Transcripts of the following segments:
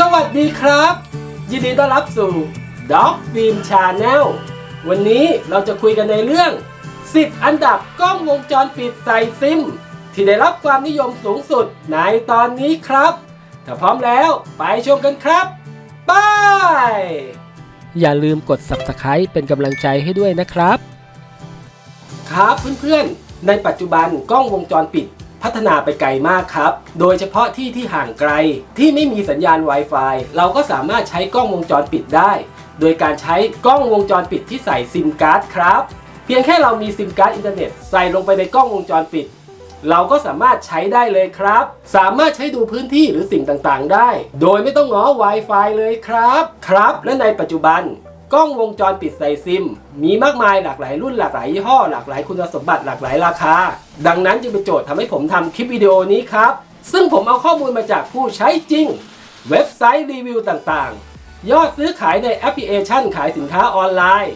สวัสดีครับ ยินดีต้อนรับสู่ Dog Film Channel วันนี้เราจะคุยกันในเรื่อง 10 อันดับกล้องวงจรปิดใส่ซิม ที่ได้รับความนิยมสูงสุดในตอนนี้ครับ ถ้าพร้อมแล้วไปชมกันครับไปอย่าลืมกด Subscribe เป็นกำลังใจให้ด้วยนะครับ ครับเพื่อนๆ ในปัจจุบันกล้องวงจรปิด พัฒนาไปไกลมากครับ โดยเฉพาะที่ที่ห่างไกลที่ไม่มีสัญญาณ Wi-Fi เราก็สามารถใช้กล้องวงจรปิดได้ โดยการใช้กล้องวงจรปิดที่ใส่ซิมการ์ดครับ เพียงแค่เรามีซิมการ์ดอินเทอร์เน็ตใส่ลงไปในกล้องวงจรปิด เราก็สามารถใช้ได้เลยครับ สามารถใช้ดูพื้นที่หรือสิ่งต่างๆ ได้ โดยไม่ต้องง้อ Wi-Fi เลยครับ ครับ และในปัจจุบัน กล้องวงจรปิดใส่ซิม มีมากมายหลากหลายรุ่นหลากหลายยี่ห้อหลากหลายคุณสมบัติหลากหลายราคา ดังนั้นจึงเป็นโจทย์ทำให้ผมทำคลิปวิดีโอนี้ครับ ซึ่งผมเอาข้อมูลมาจากผู้ใช้จริง เว็บไซต์รีวิวต่างๆ ยอดซื้อขายในแอปพลิเคชันขายสินค้าออนไลน์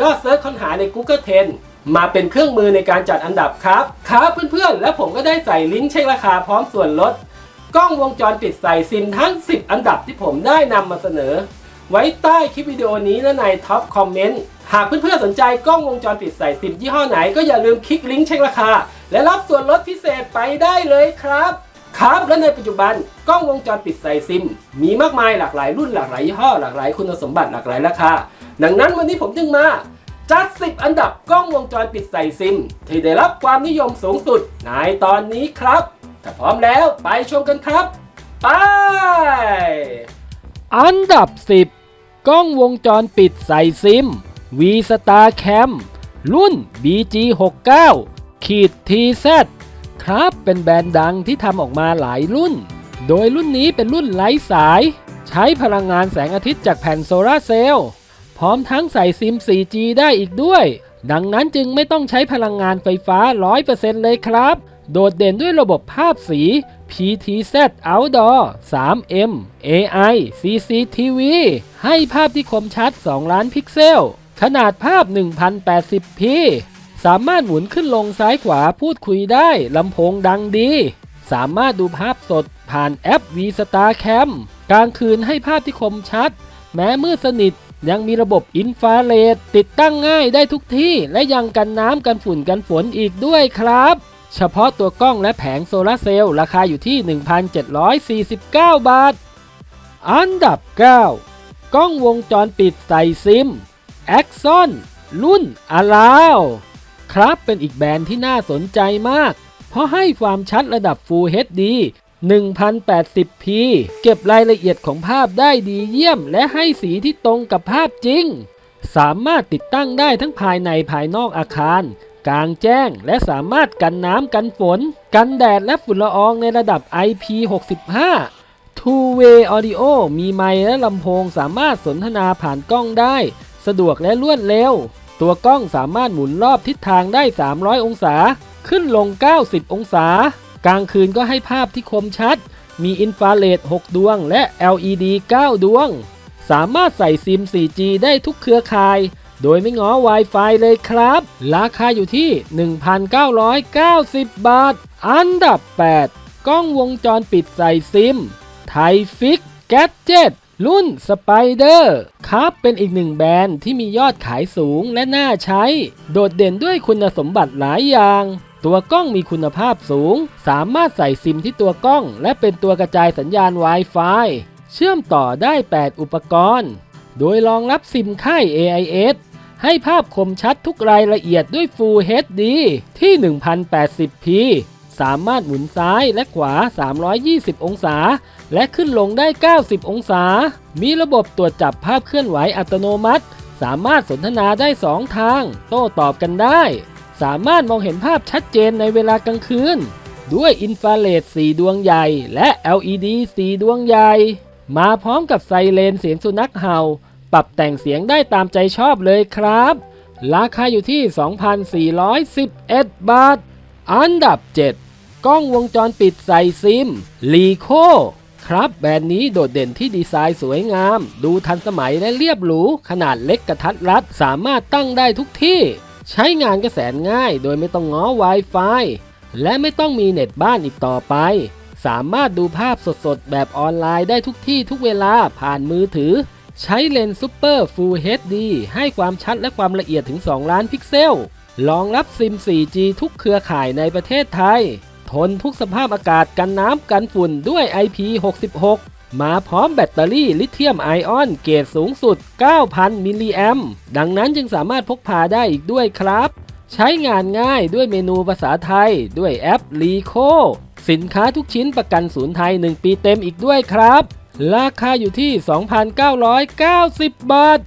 ยอดเซิร์ชค้นหาใน Google Trend มาเป็นเครื่องมือในการจัดอันดับครับครับเพื่อนๆ และผมก็ได้ใส่ลิงก์เช็คราคาพร้อมส่วนลด กล้องวงจรปิดใส่ซิมทั้ง 10 อันดับที่ผมได้นำมาเสนอ ไว้ใต้คลิปวิดีโอนี้และในท็อปคอมเมนต์หากเพื่อนๆสนใจกล้องวงจรปิดใส่ซิมยี่ห้อไหนก็อย่าลืมคลิกลิงก์เช็คราคา และรับส่วนลดพิเศษไปได้เลยครับ ครับและในปัจจุบันกล้องวงจรปิดใส่ซิม มีมากมายหลากหลายรุ่นหลากหลายยี่ห้อหลากหลายคุณสมบัติหลากหลายราคา ดังนั้นวันนี้ผมจึงมาจัด 10 อันดับกล้องวงจรปิดใส่ซิม ที่ได้รับความนิยมสูงสุดในตอนนี้ครับถ้าพร้อมแล้วไปชมกันครับ ไป อันดับ 10 กล้องวงจรปิดใส่ซิม V Star Cam รุ่น BG69 ขีด TZ ครับเป็นแบรนด์ดังที่ทำออกมาหลายรุ่น โดยรุ่นนี้เป็นรุ่นไร้สาย ใช้พลังงานแสงอาทิตย์จากแผ่นโซลาร์เซลล์พร้อมทั้งใส่ซิม 4G ได้อีกด้วย ดังนั้นจึงไม่ต้องใช้พลังงานไฟฟ้า 100%เลยครับ โดดเด่นด้วยระบบภาพสี PTZ Outdoor 3M AI CCTV ให้ภาพที่คมชัด 2 ล้านพิกเซล ขนาดภาพ 1080p สามารถหมุนขึ้นลงซ้ายขวาพูดคุยได้ ลำโพงดังดี สามารถดูภาพสดผ่านแอป V Star Cam กลางคืนให้ภาพที่คมชัด แม้มืดสนิทยังมีระบบอินฟราเรดติดตั้งง่ายได้ทุกที่ และยังกันน้ำกันฝุ่นกันฝนอีกด้วยครับ เฉพาะตัวกล้องและแผงโซลาร์เซลล์ราคาอยู่ที่ 1,749 บาท อันดับ 9 กล้องวงจรปิดใส่ซิม a x o n รุ่น a l a w ครับเป็นอีกแบรนด์ที่น่าสนใจมาก เพราะให้ความชัดระดับ Full HD 1080p เก็บรายละเอียดของภาพได้ดีเยี่ยม และให้สีที่ตรงกับภาพจริง สามารถติดตั้งได้ทั้งภายในภายนอกอาคาร กลางแจ้ง และสามารถกันน้ำกันฝน กันแดดและฝุ่นละอองในระดับ IP65 Two Way Audio มีไมค์และลำโพงสามารถสนทนาผ่านกล้องได้ สะดวกและรวดเร็ว ตัวกล้องสามารถหมุนรอบทิศทางได้ 300 องศา ขึ้นลง 90 องศา กลางคืนก็ให้ภาพที่คมชัด มีอินฟราเรด 6 ดวง และ LED 9 ดวง สามารถใส่ซิม 4G ได้ทุกเครือข่าย โดยไม่ง้อ Wi-Fi เลยครับ ราคาอยู่ที่ 1,990 บาท อันดับ 8 กล้องวงจรปิดใส่ซิม ไทฟิกแก d เจ็รุ่นสไปเดอร์ครับเป็นอีกหนึ่งแบรนด์ที่มียอดขายสูงและน่าใช้ โดดเด่นด้วยคุณสมบัติหลายอย่าง ตัวกล้องมีคุณภาพสูง สามารถใส่ซิมที่ตัวกล้อง และเป็นตัวกระจายสัญญาณ Wi-Fi เชื่อมต่อได้ 8 อุปกรณ์ โดยรองรับซิมค่าย AIS ให้ภาพคมชัดทุกรายละเอียดด้วย Full HD ที่ 1080p สามารถหมุนซ้ายและขวา 320 องศา และขึ้นลงได้ 90 องศา มีระบบตรวจจับภาพเคลื่อนไหวอัตโนมัติ สามารถสนทนาได้ 2 ทาง โต้ตอบกันได้ สามารถมองเห็นภาพชัดเจนในเวลากลางคืน ด้วยอินฟราเรด4ดวงใหญ่ และ LED 4 ดวงใหญ่ มาพร้อมกับไซเรนเสียงสุนัขเห่า ปรับแต่งเสียงได้ตามใจชอบเลยครับ ราคาอยู่ที่ 2,411 บาท อันดับ 7 กล้องวงจรปิดใส่ซิมลีโคครับแบรนด์นี้โดดเด่นที่ดีไซน์สวยงาม ดูทันสมัยและเรียบหรู ขนาดเล็กกระทัดรัด สามารถตั้งได้ทุกที่ ใช้งานก็แสนง่าย โดยไม่ต้องง้อ Wi-Fi และไม่ต้องมีเน็ตบ้านอีกต่อไป สามารถดูภาพสดๆ แบบออนไลน์ได้ทุกที่ทุกเวลาผ่านมือถือ ใช้เลนส์ซูเปอร์ Full HD ให้ความชัดและความละเอียดถึง 2 ล้านพิกเซล รองรับซิม 4G ทุกเครือข่ายในประเทศไทย ทนทุกสภาพอากาศกันน้ำกันฝุ่นด้วย IP66 มาพร้อมแบตเตอรี่ลิเธียมไอออนเกรดสูงสุด 9,000 มิลลิแอมดังนั้นจึงสามารถพกพาได้อีกด้วยครับ ใช้งานง่ายด้วยเมนูภาษาไทย ด้วยแอป l ีโคสินค้าทุกชิ้นประกันศูนย์ไทย 1 ปีเต็มอีกด้วยครับ ราคาอยู่ที่ 2,990 บาท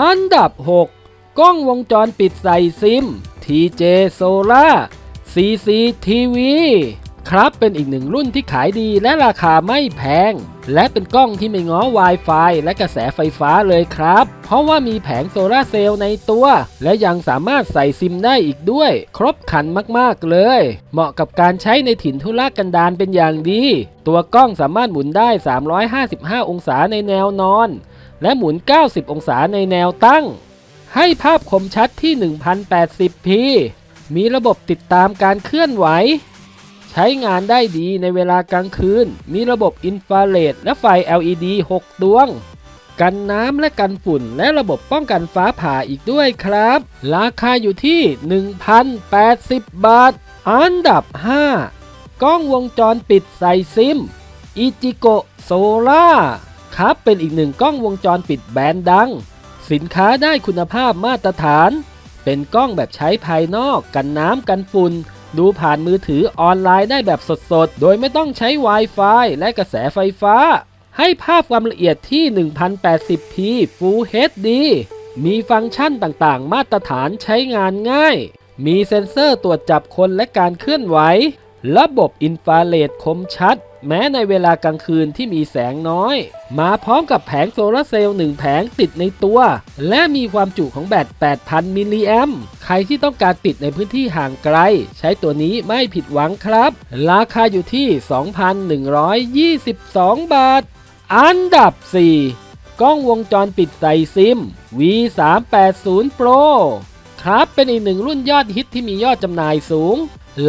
อันดับ 6 กล้องวงจรปิดใส่ซิม TJ Solar CCTV ครับเป็นอีกหนึ่งรุ่นที่ขายดีและราคาไม่แพง และเป็นกล้องที่ไม่ง้อ Wi-Fi และกระแสไฟฟ้าเลยครับ เพราะว่ามีแผงโซลาร์เซลล์ในตัว และยังสามารถใส่ซิมได้อีกด้วย ครบครันมากๆเลย เหมาะกับการใช้ในถิ่นทุรกันดารเป็นอย่างดี ตัวกล้องสามารถหมุนได้ 355 องศาในแนวนอน และหมุน 90 องศาในแนวตั้ง ให้ภาพคมชัดที่ 1080p มีระบบติดตามการเคลื่อนไหว ใช้งานได้ดีในเวลากลางคืน มีระบบอินฟราเรดและไฟ LED 6 ดวง กันน้ำและกันฝุ่น และระบบป้องกันฟ้าผ่าอีกด้วยครับ ราคาอยู่ที่ 1,080 บาท อันดับ 5 กล้องวงจรปิดใส่ซิมอิจิโกโซล่าครับเป็นอีกหนึ่งกล้องวงจรปิดแบรนด์ดัง สินค้าได้คุณภาพมาตรฐาน เป็นกล้องแบบใช้ภายนอกกันน้ำกันฝุ่น ดูผ่านมือถือออนไลน์ได้แบบสดๆ โดยไม่ต้องใช้ Wi-Fi และกระแสไฟฟ้า ให้ภาพความละเอียดที่ 1080p Full HD มีฟังก์ชันต่างๆ มาตรฐานใช้งานง่าย มีเซ็นเซอร์ตรวจจับคนและการเคลื่อนไหว ระบบอินฟราเรดคมชัด แม้ในเวลากลางคืนที่มีแสงน้อย มาพร้อมกับแผงโซลาร์เซลล์หนึ่งแผงติดในตัว และมีความจุของแบต 8,000 มิลลิแอมป์ใครที่ต้องการติดในพื้นที่ห่างไกล ใช้ตัวนี้ไม่ผิดหวังครับ ราคาอยู่ที่ 2,122 บาท อันดับ 4 กล้องวงจรปิดใส่ซิม V380 Pro ครับเป็นอีกหนึ่งรุ่นยอดฮิตที่มียอดจำหน่ายสูง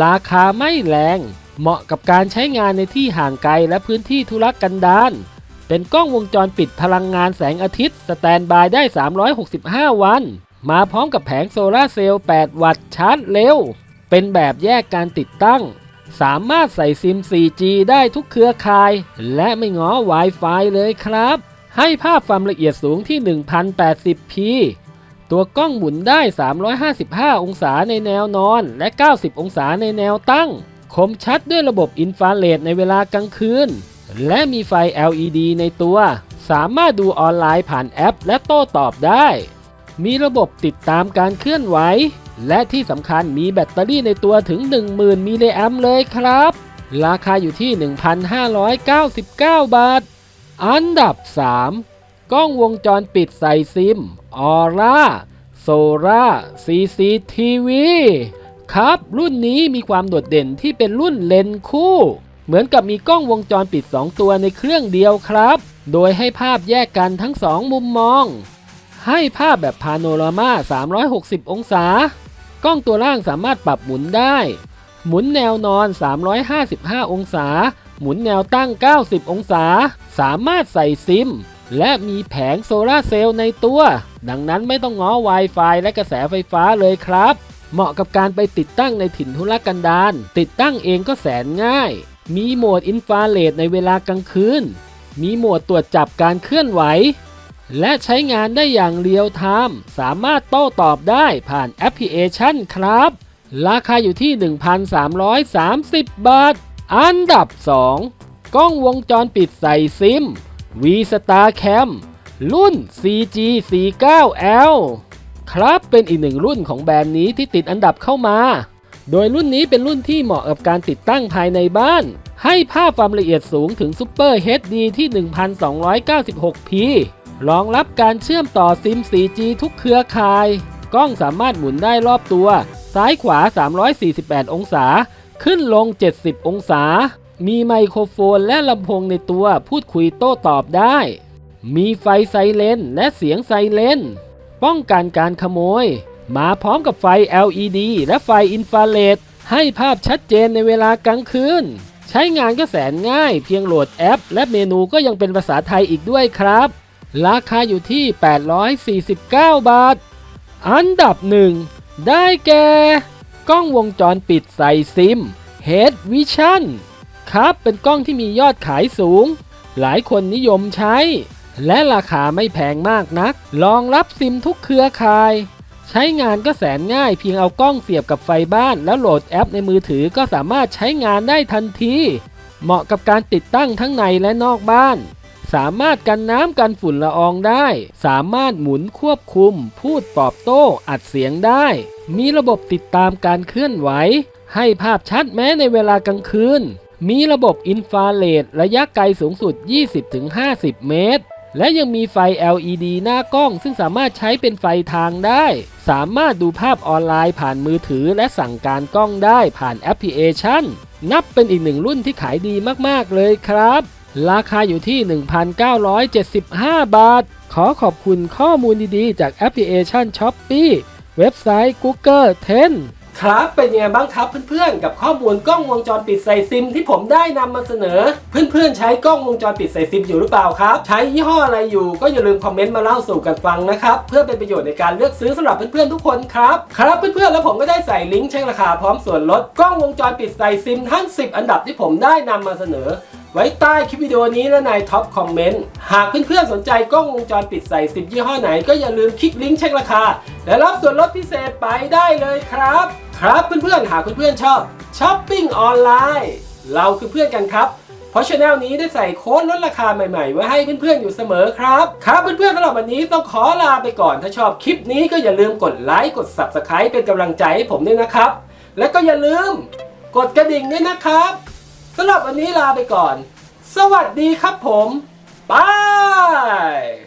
ราคาไม่แรง เหมาะกับการใช้งานในที่ห่างไกลและพื้นที่ธุรกันดาร เป็นกล้องวงจรปิดพลังงานแสงอาทิตย์ สแตนบายได้ 365 วัน มาพร้อมกับแผงโซลาร์เซลล์ 8 วัตต์ชาร์จเร็ว เป็นแบบแยกการติดตั้ง สามารถใส่ซิม 4G ได้ทุกเครือข่าย และไม่ง้อ Wi-Fi เลยครับ ให้ภาพความละเอียดสูงที่ 1080p ตัวกล้องหมุนได้ 355 องศาในแนวนอน และ 90 องศาในแนวตั้ง คมชัดด้วยระบบอินฟราเรดในเวลากลางคืน และมีไฟ LED ในตัว สามารถดูออนไลน์ผ่านแอป และโต้ตอบได้ มีระบบติดตามการเคลื่อนไหว และที่สำคัญมีแบตเตอรี่ในตัวถึง 10,000 มิลลิแอมเลยครับ ราคาอยู่ที่ 1,599 บาท อันดับ 3 กล้องวงจรปิดใส่ซิม ออร่าโซล่า CCTV ครับ รุ่นนี้มีความโดดเด่นที่เป็นรุ่นเลนคู่ เหมือนกับมีกล้องวงจรปิด 2 ตัวในเครื่องเดียวครับ โดยให้ภาพแยกกันทั้ง 2 มุมมอง ให้ภาพแบบพาโนรามา 360 องศา กล้องตัวล่างสามารถปรับหมุนได้ หมุนแนวนอน 355 องศา หมุนแนวตั้ง 90 องศา สามารถใส่ซิม และมีแผงโซลาเซลล์ในตัว ดังนั้นไม่ต้องง้อ Wi-Fi และกระแสไฟฟ้าเลยครับ เหมาะกับการไปติดตั้งในถิ่นทุรกันดารติดตั้งเองก็แสนง่าย มีโหมดอินฟราเรดในเวลากลางคืน มีโหมดตรวจจับการเคลื่อนไหว และใช้งานได้อย่างเรียลไทม์สามารถโต้ตอบได้ผ่านแอปพลิเคชันครับ ราคาอยู่ที่ 1,330 บาท อันดับ 2 กล้องวงจรปิดใส่ซิม V Star Cam รุ่น CG 49L ครับเป็นอีกหนึ่งรุ่นของแบรนด์นี้ที่ติดอันดับเข้ามา โดยรุ่นนี้เป็นรุ่นที่เหมาะกับการติดตั้งภายในบ้าน ให้ภาพความละเอียดสูงถึง Super HD ที่ 1296p รองรับการเชื่อมต่อซิม 4G ทุกเครือข่าย กล้องสามารถหมุนได้รอบตัว ซ้ายขวา 348 องศา ขึ้นลง 70 องศา มีไมโครโฟนและลำโพงในตัวพูดคุยโต้ตอบได้ มีไฟไซเรนและเสียงไซเรน ป้องกันการขโมย มาพร้อมกับไฟ LED และไฟอินฟราเรดให้ภาพชัดเจนในเวลากลางคืน ใช้งานก็แสนง่าย เพียงโหลดแอป และเมนูก็ยังเป็นภาษาไทยอีกด้วยครับ ราคาอยู่ที่ 849 บาท อันดับหนึ่งได้แก่ กล้องวงจรปิดใส่ซิม Head Vision ครับเป็นกล้องที่มียอดขายสูง หลายคนนิยมใช้ และราคาไม่แพงมากนัก รองรับซิมทุกเครือข่าย ใช้งานก็แสนง่ายเพียงเอากล้องเสียบกับไฟบ้าน แล้วโหลดแอปในมือถือก็สามารถใช้งานได้ทันที เหมาะกับการติดตั้งทั้งในและนอกบ้าน สามารถกันน้ำกันฝุ่นละอองได้ สามารถหมุนควบคุม พูดตอบโต้อัดเสียงได้ มีระบบติดตามการเคลื่อนไหว ให้ภาพชัดแม้ในเวลากลางคืน มีระบบอินฟราเรดระยะไกลสูงสุด 20-50 เมตร และยังมีไฟ LED หน้ากล้อง ซึ่งสามารถใช้เป็นไฟทางได้ สามารถดูภาพออนไลน์ผ่านมือถือ และสั่งการกล้องได้ผ่านแอปพลิเคชัน นับเป็นอีกหนึ่งรุ่นที่ขายดีมากๆเลยครับ ราคาอยู่ที่ 1,975 บาท ขอขอบคุณข้อมูลดีๆ จากแอปพลิเคชัน s h o p e e เว็บไซต์ Google 10 ครับเป็นยังไงบ้างครับเพื่อนๆ กับข้อมูลกล้องวงจรปิดใส่ซิม ที่ผมได้นำมาเสนอ เพื่อนๆ ใช้กล้องวงจรปิดใส่ซิมอยู่หรือเปล่าครับ ใช้ยี่ห้ออะไรอยู่ก็อย่าลืมคอมเมนต์มาเล่าสู่กันฟังนะครับเพื่อเป็นประโยชน์ในการเลือกซื้อสำหรับเพื่อนๆทุกคนครับครับเพื่อนๆแล้วผมก็ได้ใส่ลิงก์เช็คราคาพร้อมส่วนลดกล้องวงจรปิดใส่ซิมทั้ง 10 อันดับที่ผมได้นำมาเสนอ ไว้ใต้คลิปวิดีโอนี้และในท็อปคอมเมนต์หากเพื่อนๆสนใจกล้องวงจรปิดใส่สิบยี่ห้อไหนก็อย่าลืมคลิกลิงก์เช็คราคา และรับส่วนลดพิเศษไปได้เลยครับ ครับเพื่อนๆหากเพื่อนๆชอบช้อปปิ้งออนไลน์เราคือเพื่อนกันครับ เพราะช anel นี้ได้ใส่โค้ดลดราคาใหม่ๆ ไว้ให้เพื่อนๆอยู่เสมอครับ ครับเพื่อนๆสำหรับวันนี้ต้องขอลาไปก่อนถ้าชอบคลิปนี้ก็อย่าลืมกดไลค์กด Subscribe เป็นกำลังใจให้ผมด้วยนะครับ และก็อย่าลืมกดกระดิ่งด้วยนะครับสำหรับวันนี้ลาไปก่อน สวัสดีครับผมบาย